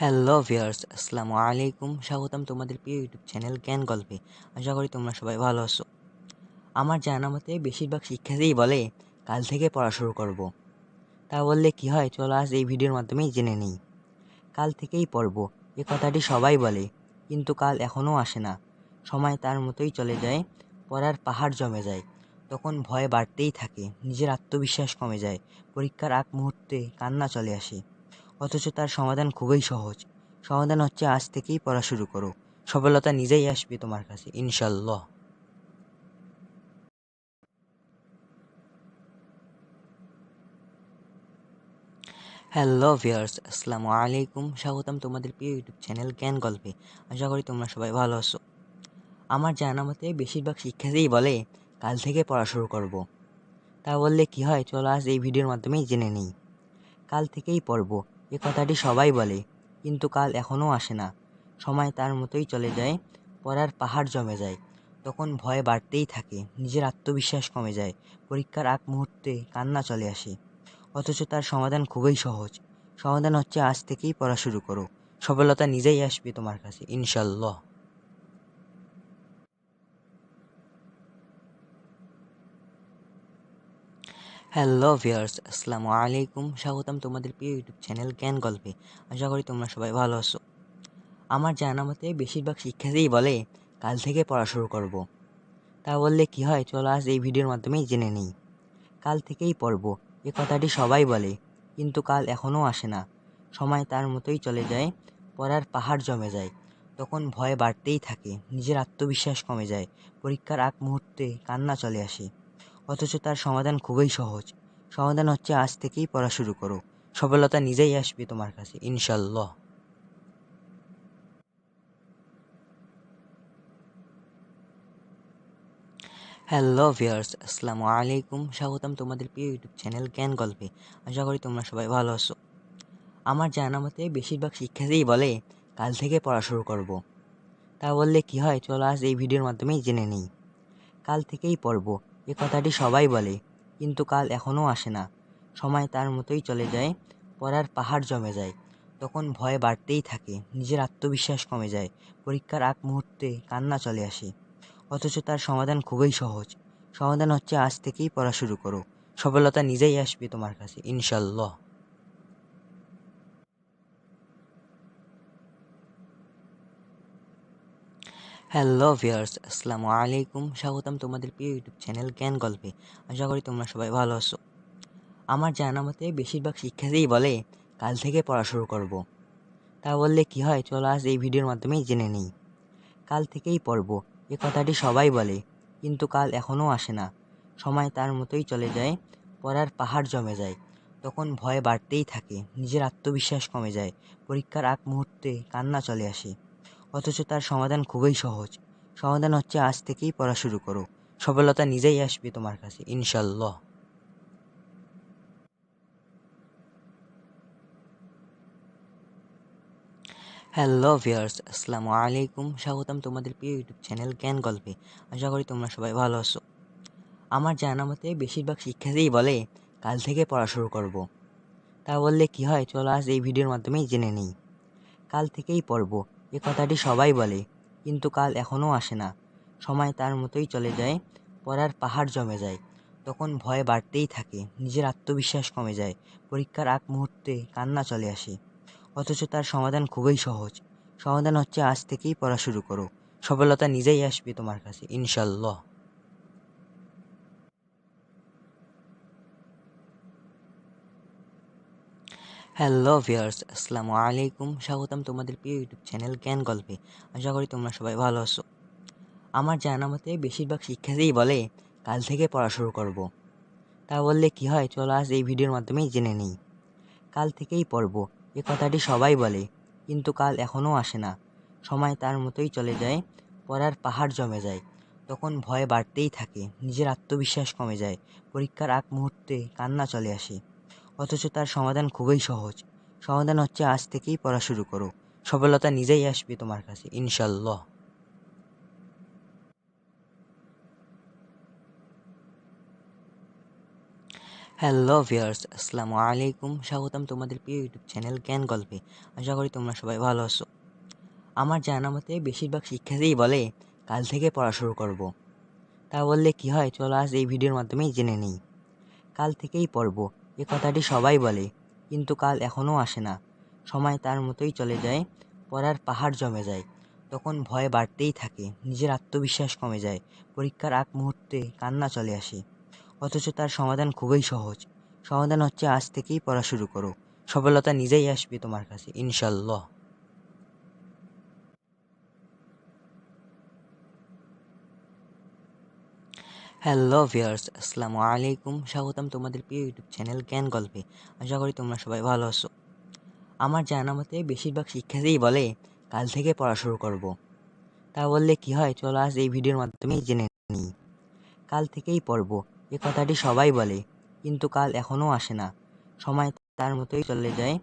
Hello viewers আসসালামু আলাইকুম স্বাগতম তোমাদের প্রিয় ইউটিউব চ্যানেল জ্ঞান গল্পে আশা করি তোমরা সবাই ভালো আছো। আমার জানা মতে বেশিরভাগ শিক্ষার্থীই বলে, কাল থেকে পড়া শুরু করব। তা বললে কি হয়? চলো আজ এই ভিডিওর মাধ্যমেই জেনে নিই। কাল থেকেই পড়ব। এ কথাটি সবাই বলে, কিন্তু কাল এখনও আসে না। সময় তার মতোই চলে যায়, পড়ার পাহাড় জমে যায়। তখন ভয় বাড়তেই থাকে, নিজের আত্মবিশ্বাস কমে যায়, পরীক্ষার আগ মুহূর্তে কান্না চলে আসে। অথচ তার সমাধান খুবই সহজ। সমাধান হচ্ছে আজ থেকেই পড়া শুরু করো। সফলতা নিজেই আসবে তোমার কাছে ইনশাল্লাহ হ্যালো ভিউয়ার্স, আসসালামু আলাইকুম। স্বাগতম তোমাদের প্রিয় ইউটিউব চ্যানেল জ্ঞান গল্পে। আশা করি তোমরা সবাই ভালো আছো। আমার জানা মতে বেশিরভাগ শিক্ষার্থীই বলে, কাল থেকে পড়া শুরু করব। তা বললে কি হয়? চলো আজ এই ভিডিওর মাধ্যমেই জেনে নিই। কাল থেকেই পড়ব। এ কথাটি সবাই বলে, কিন্তু কাল এখনও আসে না। সময় তার মতোই চলে যায়, পড়ার পাহাড় জমে যায়। তখন ভয় বাড়তেই থাকে, নিজের আত্মবিশ্বাস কমে যায়, পরীক্ষার আগ মুহূর্তে কান্না চলে আসে। অথচ তার সমাধান খুবই সহজ। সমাধান হচ্ছে, আজ থেকেই পড়া শুরু করো। সফলতা নিজেই আসবে তোমার কাছে ইনশাল্লাহ হ্যালো ভিউয়ার্স আসসালামু আলাইকুম স্বাগতম তোমাদের প্রিয় ইউটিউব চ্যানেল জ্ঞান গল্পে আশা করি তোমরা সবাই ভালো আছো। আমার জানা মতে বেশিরভাগ শিক্ষার্থীই বলে, কাল থেকে পড়া শুরু করব। তা বললে কি হয়? চলো আজ এই ভিডিওর মাধ্যমেই জেনে নিই। কাল থেকেই পড়ব, এ কথাটি সবাই বলে, কিন্তু কাল এখনও আসে না। সময় তার মতোই চলে যায়, পড়ার পাহাড় জমে যায়। তখন ভয় বাড়তেই থাকে, নিজের আত্মবিশ্বাস কমে যায়, পরীক্ষার আগ মুহূর্তে কান্না চলে আসে। অথচ তার সমাধান খুবই সহজ। সমাধান হচ্ছে আজ থেকেই পড়া শুরু করো। সফলতা নিজেই আসবে তোমার কাছে ইনশাল্লাহ হ্যালো ভিউয়ার্স, আসসালামু আলাইকুম। স্বাগতম তোমাদের প্রিয় ইউটিউব চ্যানেল জ্ঞান গল্পে। আশা করি তোমরা সবাই ভালো আছো। আমার জানা মতে বেশিরভাগ শিক্ষার্থীই বলে, কাল থেকে পড়া শুরু করব। তা বললে কি হয়? চলো আজ এই ভিডিওর মাধ্যমেই জেনে নিই। কাল থেকেই পড়ব। এ কথাটি সবাই বলে, কিন্তু কাল এখনও আসে না। সময় তার মতোই চলে যায়, পড়ার পাহাড় জমে যায়। তখন ভয় বাড়তেই থাকে, নিজের আত্মবিশ্বাস কমে যায়, পরীক্ষার আগ মুহূর্তে কান্না চলে আসে। অথচ তার সমাধান খুবই সহজ। সমাধান হচ্ছে আজ থেকেই পড়া শুরু করো। সফলতা নিজেই আসবে তোমার কাছে, ইনশাল্লাহ। হ্যালো ভিউয়ার্স আসসালামু আলাইকুম স্বাগতম তোমাদের প্রিয় ইউটিউব চ্যানেল জ্ঞান গল্পে আশা করি তোমরা সবাই ভালো আছো। আমার জানা মতে বেশিরভাগ শিক্ষার্থী বলে, কাল থেকে পড়া শুরু করব। তা বললে কি হয়? চলো আজ এই ভিডিওর মাধ্যমেই জেনে নিই। কাল থেকেই পড়ব। এ কথাটি সবাই বলে, কিন্তু কাল এখনও আসে না। সময় তার মতোই চলে যায়, পড়ার পাহাড় জমে যায়। তখন ভয় বাড়তেই থাকে, নিজের আত্মবিশ্বাস কমে যায়, পরীক্ষার আগ মুহূর্তে কান্না চলে আসে। অথচ তার সমাধান খুবই সহজ। সমাধান হচ্ছে আজ থেকেই পড়া শুরু করো। সফলতা নিজেই আসবে তোমার কাছে ইনশাল্লাহ হ্যালো ভিউয়ার্স, আসসালামু আলাইকুম। স্বাগতম তোমাদের প্রিয় ইউটিউব চ্যানেল জ্ঞান গল্পে। আশা করি তোমরা সবাই ভালো আছো। আমার জানা মতে বেশিরভাগ শিক্ষার্থী বলে, কাল থেকে পড়া শুরু করব। তা বললে কি হয়? চলো আজ এই ভিডিওর মাধ্যমেই জেনে নিই। কাল থেকেই পড়ব। এ কথাটি সবাই বলে, কিন্তু কাল এখনও আসে না। সময় তার মতোই চলে যায়, পড়ার পাহাড় জমে যায়। তখন ভয় বাড়তেই থাকে, নিজের আত্মবিশ্বাস কমে যায়, পরীক্ষার আগ মুহূর্তে কান্না চলে আসে। অথচ তার সমাধান খুবই সহজ। সমাধান হচ্ছে আজ থেকেই পড়া শুরু করো। সফলতা নিজেই আসবে তোমার কাছে, ইনশাল্লাহ। হ্যালো ভিউয়ার্স আসসালামু আলাইকুম স্বাগতম তোমাদের প্রিয় ইউটিউব চ্যানেল জ্ঞান গল্পে আশা করি তোমরা সবাই ভালো আছো। আমার জানা মতে বেশিরভাগ শিক্ষার্থীই বলে, কাল থেকে পড়া শুরু করব। তা বললে কি হয়? চলো আজ এই ভিডিওর মাধ্যমেই জেনে নিই। কাল থেকেই পড়ব, এ কথাটি সবাই বলে, কিন্তু কাল এখনও আসে না। সময় তার মতোই চলে যায়, পড়ার পাহাড় জমে যায়। তখন ভয় বাড়তেই থাকে, নিজের আত্মবিশ্বাস কমে যায়, পরীক্ষার আগ মুহূর্তে কান্না চলে আসে। অথচ তার সমাধান খুবই সহজ। সমাধান হচ্ছে আজ থেকেই পড়া শুরু করো। সফলতা নিজেই আসবে তোমার কাছে ইনশাল্লাহ হ্যালো ভিউয়ার্স, আসসালামু আলাইকুম। স্বাগতম তোমাদের প্রিয় ইউটিউব চ্যানেল জ্ঞান গল্পে। আশা করি তোমরা সবাই ভালো আছো। আমার জানা মতে বেশিরভাগ শিক্ষার্থীই বলে, কাল থেকে পড়া শুরু করব। তা বললে কি হয়? চলো আজ এই ভিডিওর মাধ্যমেই জেনে নিই। কাল থেকেই পড়ব। এ কথাটি সবাই বলে, কিন্তু কাল এখনও আসে না। সময় তার মতোই চলে যায়, পড়ার পাহাড় জমে যায়। তখন ভয় বাড়তেই থাকে, নিজের আত্মবিশ্বাস কমে যায়, পরীক্ষার আগ মুহূর্তে কান্না চলে আসে। অথচ তার সমাধান খুবই সহজ। সমাধান হচ্ছে আজ থেকেই পড়া শুরু করো। সফলতা নিজেই আসবে তোমার কাছে ইনশাল্লাহ হ্যালো ভিউয়ার্স আসসালামু আলাইকুম স্বাগতম তোমাদের প্রিয় ইউটিউব চ্যানেল জ্ঞান গল্পে আশা করি তোমরা সবাই ভালো আছো। আমার জানা মতে বেশিরভাগ শিক্ষার্থীই বলে, কাল থেকে পড়া শুরু করব। তা বললে কি হয়? চলো আজ এই ভিডিওর মাধ্যমেই জেনে নিই। কাল থেকেই পড়ব। এ কথাটি সবাই বলে, কিন্তু কাল এখনও আসে না। সময় তার মতোই চলে যায়,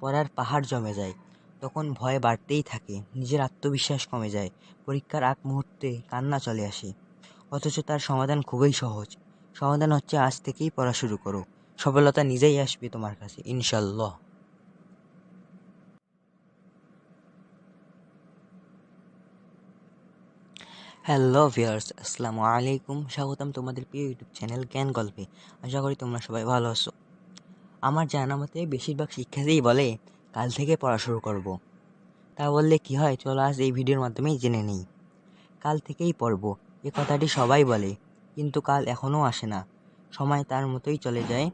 পড়ার পাহাড় জমে যায়। তখন ভয় বাড়তেই থাকে, নিজের আত্মবিশ্বাস কমে যায়, পরীক্ষার আগ মুহূর্তে কান্না চলে আসে। অথচ তার সমাধান খুবই সহজ। সমাধান হচ্ছে আজ থেকেই পড়া শুরু করো। সফলতা নিজেই আসবে তোমার কাছে ইনশাল্লাহ হ্যালো ভিউয়ার্স, আসসালামু আলাইকুম। স্বাগতম তোমাদের প্রিয় ইউটিউব চ্যানেল জ্ঞান গল্পে। আশা করি তোমরা সবাই ভালো আছো। আমার জানা মতে বেশিরভাগ শিক্ষার্থীই বলে, কাল থেকে পড়া শুরু করব। তা বললে কি হয়? চলো আজ এই ভিডিওর মাধ্যমেই জেনে নিই। কাল থেকেই পড়ব। এ কথাটি সবাই বলে, কিন্তু কাল এখনও আসে না। সময় তার মতোই চলে যায়,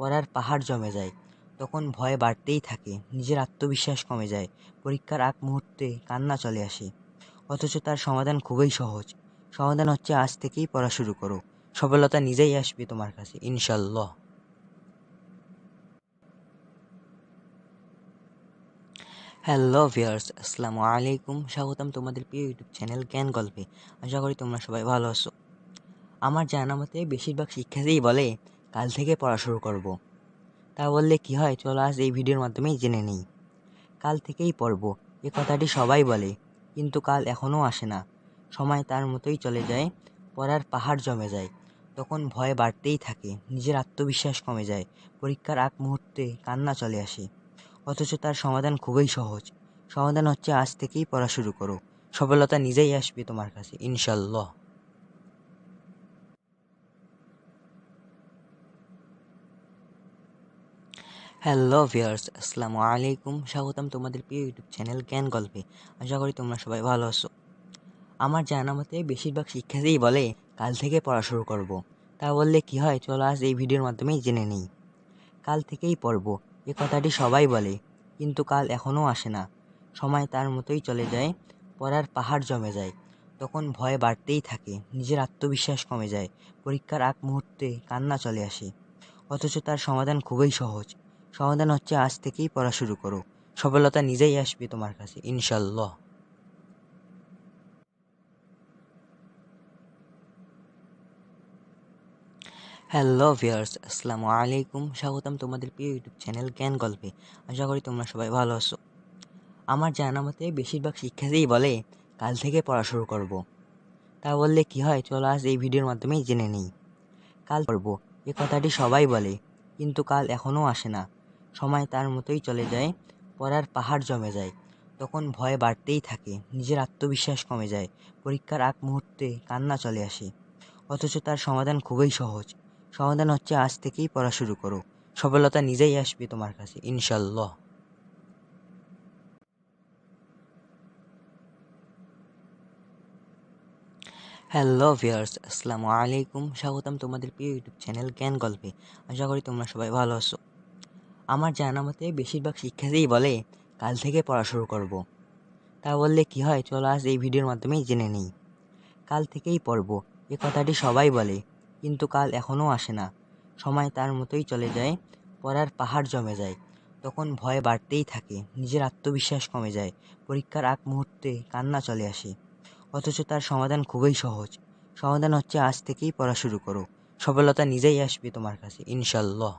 পড়ার পাহাড় জমে যায়। তখন ভয় বাড়তেই থাকে, নিজের আত্মবিশ্বাস কমে যায়, পরীক্ষার আগ মুহূর্তে কান্না চলে আসে। অথচ তার সমাধান খুবই সহজ। সমাধান হচ্ছে আজ থেকেই পড়া শুরু করো। সফলতা নিজেই আসবে তোমার কাছে ইনশাল্লাহ হ্যালো ভিউয়ার্স আসসালামু আলাইকুম স্বাগতম তোমাদের প্রিয় ইউটিউব চ্যানেল জ্ঞান গল্পে আশা করি তোমরা সবাই ভালো আছো। আমার জানা মতে বেশিরভাগ শিক্ষার্থীই বলে, কাল থেকে পড়া শুরু করব। তা বললে কি হয়? চলো আজ এই ভিডিওর মাধ্যমেই জেনে নিই। কাল থেকেই পড়ব, এ কথাটি সবাই বলে, কিন্তু কাল এখনও আসে না। সময় তার মতোই চলে যায়, পড়ার পাহাড় জমে যায়। তখন ভয় বাড়তেই থাকে, নিজের আত্মবিশ্বাস কমে যায়, পরীক্ষার আগ মুহূর্তে কান্না চলে আসে। অথচ তার সমাধান খুবই সহজ। সমাধান হচ্ছে আজ থেকেই পড়া শুরু করো। সফলতা নিজেই আসবে তোমার কাছে ইনশাল্লাহ হ্যালো ভিউয়ার্স, আসসালামু আলাইকুম। স্বাগতম তোমাদের প্রিয় ইউটিউব চ্যানেল জ্ঞান গল্পে। আশা করি তোমরা সবাই ভালো আছো। আমার জানা মতে বেশিরভাগ শিক্ষার্থীই বলে, কাল থেকে পড়া শুরু করব। তা বললে কি হয়? চলো আজ এই ভিডিওর মাধ্যমেই জেনে নিই। কাল থেকেই পড়ব। এ কথাটি সবাই বলে, কিন্তু কাল এখনও আসে না। সময় তার মতোই চলে যায়, পড়ার পাহাড় জমে যায়। তখন ভয় বাড়তেই থাকে, নিজের আত্মবিশ্বাস কমে যায়, পরীক্ষার আগ মুহূর্তে কান্না চলে আসে। অথচ তার সমাধান খুবই সহজ। সমাধান হচ্ছে আজ থেকেই পড়া শুরু করো। সফলতা নিজেই আসবে তোমার কাছে ইনশাল্লাহ হ্যালো ভিউয়ার্স আসসালামু আলাইকুম স্বাগতম তোমাদের প্রিয় ইউটিউব চ্যানেল জ্ঞান গল্পে আশা করি তোমরা সবাই ভালো আছো। আমার জানা মতে বেশিরভাগ শিক্ষার্থীই বলে, কাল থেকে পড়া শুরু করব। তা বললে কি হয়? চলো আজ এই ভিডিওর মাধ্যমেই জেনে নিই। কাল পড়ব। এ কথাটি সবাই বলে, কিন্তু কাল এখনও আসে না। সময় তার মতোই চলে যায়, পড়ার পাহাড় জমে যায়। তখন ভয় বাড়তেই থাকে, নিজের আত্মবিশ্বাস কমে যায়, পরীক্ষার আগ মুহূর্তে কান্না চলে আসে। অথচ তার সমাধান খুবই সহজ। সমাধান হচ্ছে আজ থেকেই পড়া শুরু করো। সফলতা নিজেই আসবে তোমার কাছে ইনশাল্লাহ হ্যালো ভিউয়ার্স, আসসালামু আলাইকুম। স্বাগতম তোমাদের প্রিয় ইউটিউব চ্যানেল জ্ঞান গল্পে। আশা করি তোমরা সবাই ভালো আছো। আমার জানা মতে বেশিরভাগ শিক্ষার্থী বলে, কাল থেকে পড়া শুরু করব। তা বললে কি হয়? চলো আজ এই ভিডিওর মাধ্যমেই জেনে নিই। কাল থেকেই পড়ব। এ কথাটি সবাই বলে। কিন্তু কাল এখনও আসে না। সময় তার মতোই চলে যায়, পড়ার পাহাড় জমে যায়। তখন ভয় বাড়তেই থাকে, নিজের আত্মবিশ্বাস কমে যায়, পরীক্ষার আগ মুহূর্তে কান্না চলে আসে। অথচ তার সমাধান খুবই সহজ। সমাধান হচ্ছে আজ থেকেই পড়া শুরু করো। সফলতা নিজেই আসবে তোমার কাছে ইনশাল্লাহ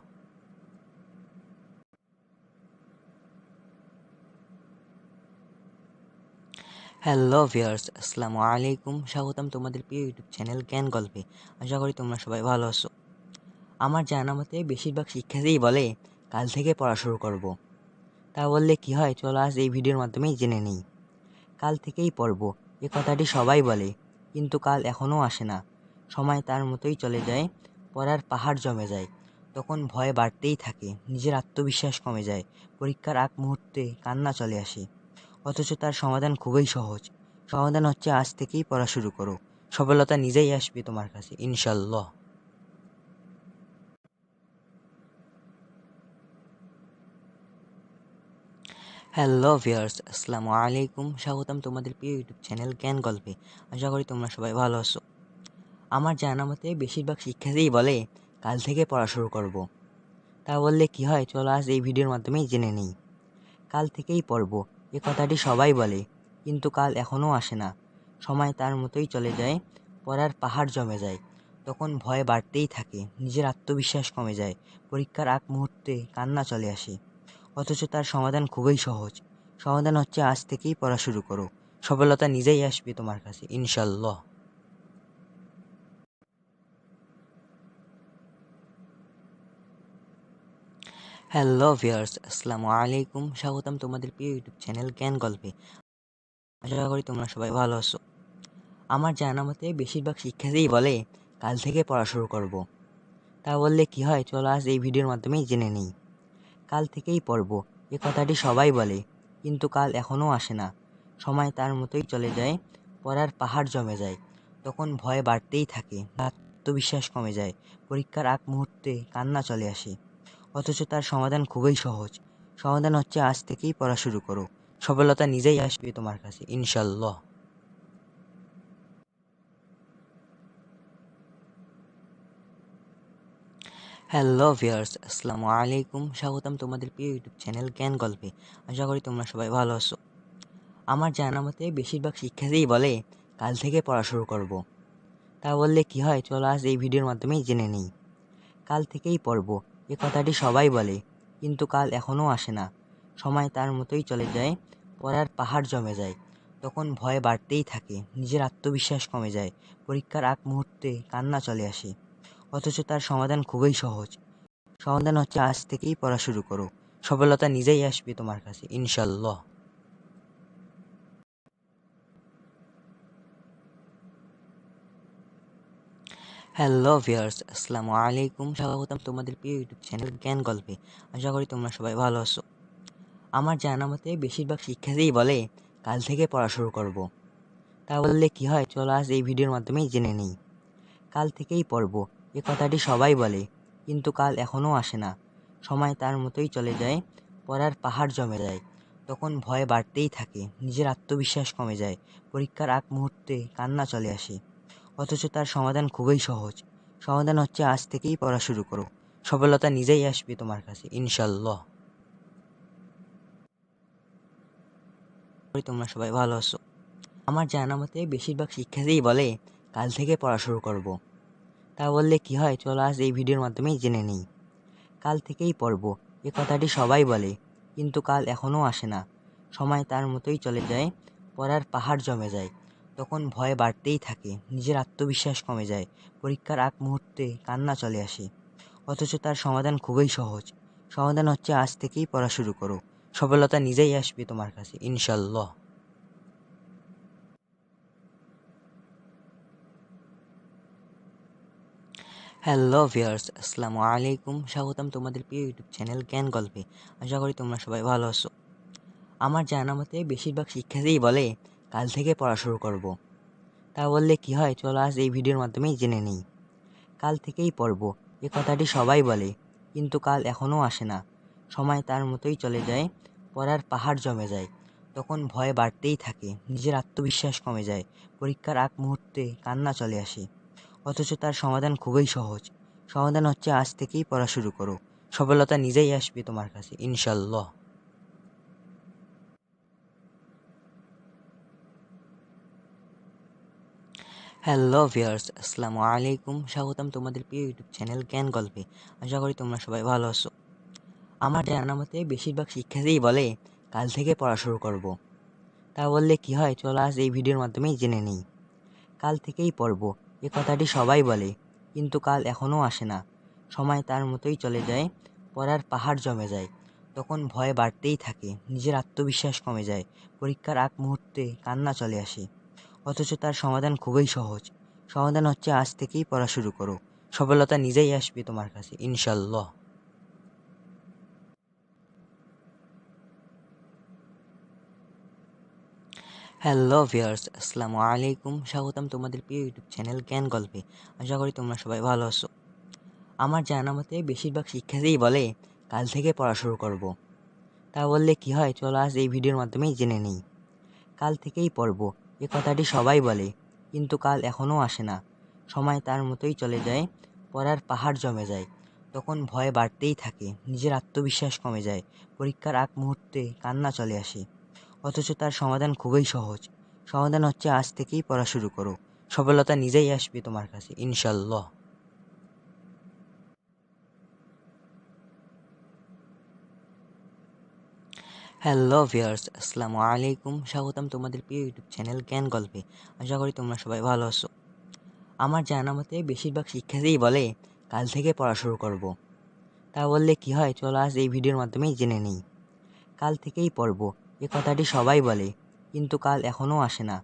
হ্যালো ভিউয়ার্স আসসালামু আলাইকুম স্বাগতম তোমাদের প্রিয় ইউটিউব চ্যানেল জ্ঞান গল্পে আশা করি তোমরা সবাই ভালো আছো। আমার জানা মতে বেশিরভাগ শিক্ষার্থীই বলে, কাল থেকে পড়া শুরু করব। তা বললে কি হয়? চলো আজ এই ভিডিওর মাধ্যমেই জেনে নিই। কাল থেকেই পড়ব। এ কথাটি সবাই বলে, কিন্তু কাল এখনও আসে না। সময় তার মতোই চলে যায়, পড়ার পাহাড় জমে যায়। তখন ভয় বাড়তেই থাকে, নিজের আত্মবিশ্বাস কমে যায়, পরীক্ষার আগ মুহূর্তে কান্না চলে আসে। অথচ তার সমাধান খুবই সহজ। সমাধান হচ্ছে আজ থেকেই পড়া শুরু করো। সফলতা নিজেই আসবে তোমার কাছে ইনশাল্লাহ হ্যালো ভিয়ার্স আসসালামু আলাইকুম। স্বাগতম তোমাদের প্রিয় ইউটিউব চ্যানেল জ্ঞান গল্পে। আশা করি তোমরা সবাই ভালো আছো। আমার জানা মতে বেশিরভাগ শিক্ষার্থীই বলে, কাল থেকে পড়া শুরু করব। তা বললে কি হয়? চলো আজ এই ভিডিওর মাধ্যমেই জেনে নিই। কাল থেকেই পড়ব। এ কথাটি সবাই বলে, কিন্তু কাল এখনও আসে না। সময় তার মতোই চলে যায়, পড়ার পাহাড় জমে যায়। তখন ভয় বাড়তেই থাকে, নিজের আত্মবিশ্বাস কমে যায়, পরীক্ষার আগ মুহূর্তে কান্না চলে আসে। অথচ তার সমাধান খুবই সহজ। সমাধান হচ্ছে আজ থেকেই পড়া শুরু করো। সফলতা নিজেই আসবে তোমার কাছে, ইনশাল্লাহ। হ্যালো ভিয়ার্স আসসালামু আলাইকুম স্বাগতম তোমাদের প্রিয় ইউটিউব চ্যানেল জ্ঞান গল্পে আশা করি তোমরা সবাই ভালো আছো। আমার জানা মতে বেশিরভাগ শিক্ষার্থী বলে, কাল থেকে পড়া শুরু করব। তা বললে কি হয়? চলো আজ এই ভিডিওর মাধ্যমেই জেনে নেই। কাল থেকেই পড়ব। এ কথাটি সবাই বলে, কিন্তু কাল এখনও আসে না। সময় তার মতোই চলে যায়, পড়ার পাহাড় জমে যায়। তখন ভয় বাড়তেই থাকে, আত্মবিশ্বাস কমে যায়। পরীক্ষার আগ মুহূর্তে কান্না চলে আসে। অথচ তার সমাধান খুবই সহজ। সমাধান হচ্ছে আজ থেকেই পড়া শুরু করো। সফলতা নিজেই আসবে তোমার কাছে ইনশাল্লাহ হ্যালো ভিয়ার্স আসসালামু আলাইকুম। স্বাগতম তোমাদের প্রিয় ইউটিউব চ্যানেল জ্ঞান গল্পে। আশা করি তোমরা সবাই ভালো আছো। আমার জানা মতে বেশিরভাগ শিক্ষার্থীই বলে, কাল থেকে পড়া শুরু করব। তা বললে কি হয়? চলো আজ এই ভিডিওর মাধ্যমেই জেনে নিই। কাল থেকেই পড়ব। এ কথাটি সবাই বলে, কিন্তু কাল এখনও আসে না। সময় তার মতোই চলে যায়, পড়ার পাহাড় জমে যায়। তখন ভয় বাড়তেই থাকে, নিজের আত্মবিশ্বাস কমে যায়, পরীক্ষার আগ মুহূর্তে কান্না চলে আসে। অথচ তার সমাধান খুবই সহজ। সমাধান হচ্ছে আজ থেকেই পড়া শুরু করো। সফলতা নিজেই আসবে তোমার কাছে, ইনশাল্লাহ। হ্যালো ভিয়ার্স আসসালামু আলাইকুম স্বাগতম তোমাদের প্রিয় ইউটিউব চ্যানেল জ্ঞান গল্পে। আশা করি তোমরা সবাই ভালো আছো। আমার জানা মতে বেশিরভাগ শিক্ষার্থীই বলে, কাল থেকে পড়া শুরু করব। তা বললে কি হয়? চলো আজ এই ভিডিওর মাধ্যমেই জেনে নিই। কাল থেকেই পড়ব। এ কথাটি সবাই বলে, কিন্তু কাল এখনও আসে না। সময় তার মতোই চলে যায়, পড়ার পাহাড় জমে যায়। তখন ভয় বাড়তেই থাকে, নিজের আত্মবিশ্বাস কমে যায়, পরীক্ষার আগ মুহূর্তে কান্না চলে আসে। অথচ তার সমাধান খুবই সহজ। সমাধান হচ্ছে আজ থেকেই পড়া শুরু করো। সফলতা নিজেই আসবে তোমার কাছে ইনশাল্লাহ তোমরা সবাই ভালো আছো। আমার জানা মতে বেশিরভাগ শিক্ষার্থীই বলে, কাল থেকে পড়া শুরু করব। তা বললে কি হয়? চলো আজ এই ভিডিওর মাধ্যমেই জেনে নিই। কাল থেকেই পড়ব, এ কথাটি সবাই বলে, কিন্তু কাল এখনও আসে না। সময় তার মতোই চলে যায়, পড়ার পাহাড় জমে যায়। তখন ভয় বাড়তেই থাকে, নিজের আত্মবিশ্বাস কমে যায়, পরীক্ষার আগ মুহূর্তে কান্না চলে আসে। অথচ তার সমাধান খুবই সহজ। সমাধান হচ্ছে আজ থেকেই পড়া শুরু করো। সফলতা নিজেই আসবে তোমার কাছে ইনশাল্লাহ হ্যালো ভিয়ার্স আসসালামু আলাইকুম। স্বাগতম তোমাদের প্রিয় ইউটিউব চ্যানেল জ্ঞান গল্পে। আশা করি তোমরা সবাই ভালো আছো। আমার জানা মতে বেশিরভাগ শিক্ষার্থীই বলে কাল থেকে পড়া শুরু করব। তা বললে কি হয়? চলো আজ এই ভিডিওর মাধ্যমেই জেনে নিই। কাল থেকেই পড়ব, এ কথাটি সবাই বলে, কিন্তু কাল এখনও আসে না। সময় তার মতোই চলে যায়, পড়ার পাহাড় জমে যায়। তখন ভয় বাড়তেই থাকে, নিজের আত্মবিশ্বাস কমে যায়, পরীক্ষার আগ মুহূর্তে কান্না চলে আসে। অথচ তার সমাধান খুবই সহজ। সমাধান হচ্ছে আজ থেকেই পড়া শুরু করো। সফলতা নিজেই আসবে তোমার কাছে, ইনশাল্লাহ। হ্যালো ভিয়ার্স আসসালামু আলাইকুম স্বাগতম তোমাদের প্রিয় ইউটিউব চ্যানেল জ্ঞান গল্পে আশা করি তোমরা সবাই ভালো আছো। আমার জানা মতে বেশিরভাগ শিক্ষার্থীই বলে, কাল থেকে পড়া শুরু করব। তা বললে কি হয়? চলো আজ এই ভিডিওর মাধ্যমেই জেনে নিই। কাল থেকেই পড়ব। এ কথাটি সবাই বলে, কিন্তু কাল এখনও আসে না। সময় তার মতোই চলে যায়, পড়ার পাহাড় জমে যায়। তখন ভয় বাড়তেই থাকে, নিজের আত্মবিশ্বাস কমে যায়, পরীক্ষার আগ মুহূর্তে কান্না চলে আসে। অথচ তার সমাধান খুবই সহজ। সমাধান হচ্ছে আজ থেকেই পড়া শুরু করো। সফলতা নিজেই আসবে তোমার কাছে ইনশাল্লাহ হ্যালো ভিউয়ার্স, আসসালামু আলাইকুম। স্বাগতম তোমাদের প্রিয় ইউটিউব চ্যানেল জ্ঞান গল্পে। আশা করি তোমরা সবাই ভালো আছো। আমার জানা মতে বেশিরভাগ শিক্ষার্থীই বলে, কাল থেকে পড়া শুরু করব। তা বললে কি হয়? চলো আজ এই ভিডিওর মাধ্যমেই জেনে নিই। কাল থেকেই পড়ব। এ কথাটি সবাই বলে, কিন্তু কাল এখনও আসে না। সময় তার মতোই চলে যায়, পড়ার পাহাড় জমে যায়। তখন ভয় বাড়তেই থাকে, নিজের আত্মবিশ্বাস কমে যায়, পরীক্ষার আগ মুহূর্তে কান্না চলে আসে। অথচ তার সমাধান খুবই সহজ। সমাধান হচ্ছে, আজ থেকেই পড়া শুরু করো। সফলতা নিজেই আসবে তোমার কাছে ইনশাল্লাহ হ্যালো ভিয়ার্স আসসালামু আলাইকুম স্বাগতম তোমাদের প্রিয় ইউটিউব চ্যানেল জ্ঞান গল্পে আশা করি তোমরা সবাই ভালো আছো। আমার জানা মতে বেশিরভাগ শিক্ষার্থী বলে, কাল থেকে পড়া শুরু করব। তা বললে কি হয়? চলো আজ এই ভিডিওর মাধ্যমেই জেনে নিই। কাল থেকেই পড়ব। এ কথাটি সবাই বলে, কিন্তু কাল এখনও আসে না।